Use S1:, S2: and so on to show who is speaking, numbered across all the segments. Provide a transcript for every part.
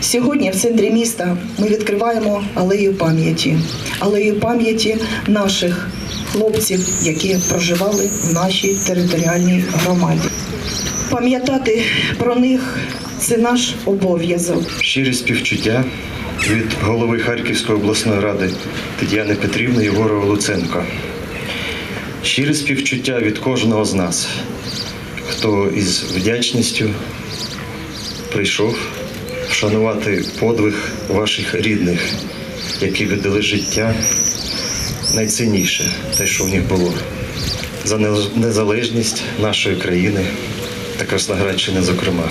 S1: Сьогодні в центрі міста ми відкриваємо алею пам'яті, алею пам'яті наших хлопців, які проживали в нашій територіальній громаді. Пам'ятати про них це наш обов'язок.
S2: Щирі співчуття від голови Харківської обласної ради Тетяни Петрівни Єгорова Луценко. Щире співчуття від кожного з нас, хто із вдячністю прийшов вшанувати подвиг ваших рідних, які віддали життя найцінніше, те, що в них було, за незалежність нашої країни та Красноградщини, зокрема.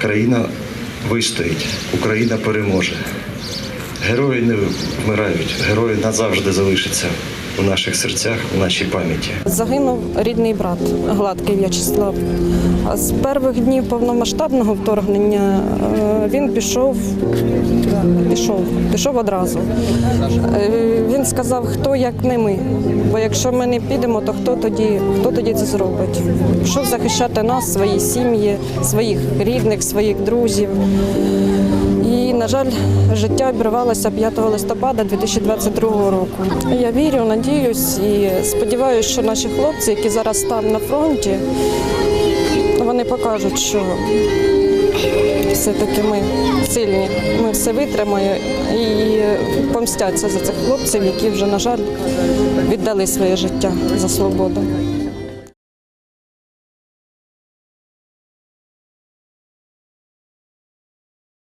S2: Країна вистоїть, Україна переможе. Герої не вмирають, герої назавжди залишаться у наших серцях, у нашій пам'яті.
S3: Загинув рідний брат Гладкий В'ячеслав. З перших днів повномасштабного вторгнення е, він пішов, пішов, пішов одразу. Е, Він сказав, хто як не ми. Бо якщо ми не підемо, то хто тоді, хто тоді це зробить? Пішов захищати нас, свої сім'ї, своїх рідних, своїх друзів. На жаль, життя обірвалося 5 листопада 2022 року. Я вірю, надіюсь і сподіваюся, що наші хлопці, які зараз там на фронті, вони покажуть, що все-таки ми сильні, ми все витримаємо і помстяться за цих хлопців, які вже, на жаль, віддали своє життя за свободу.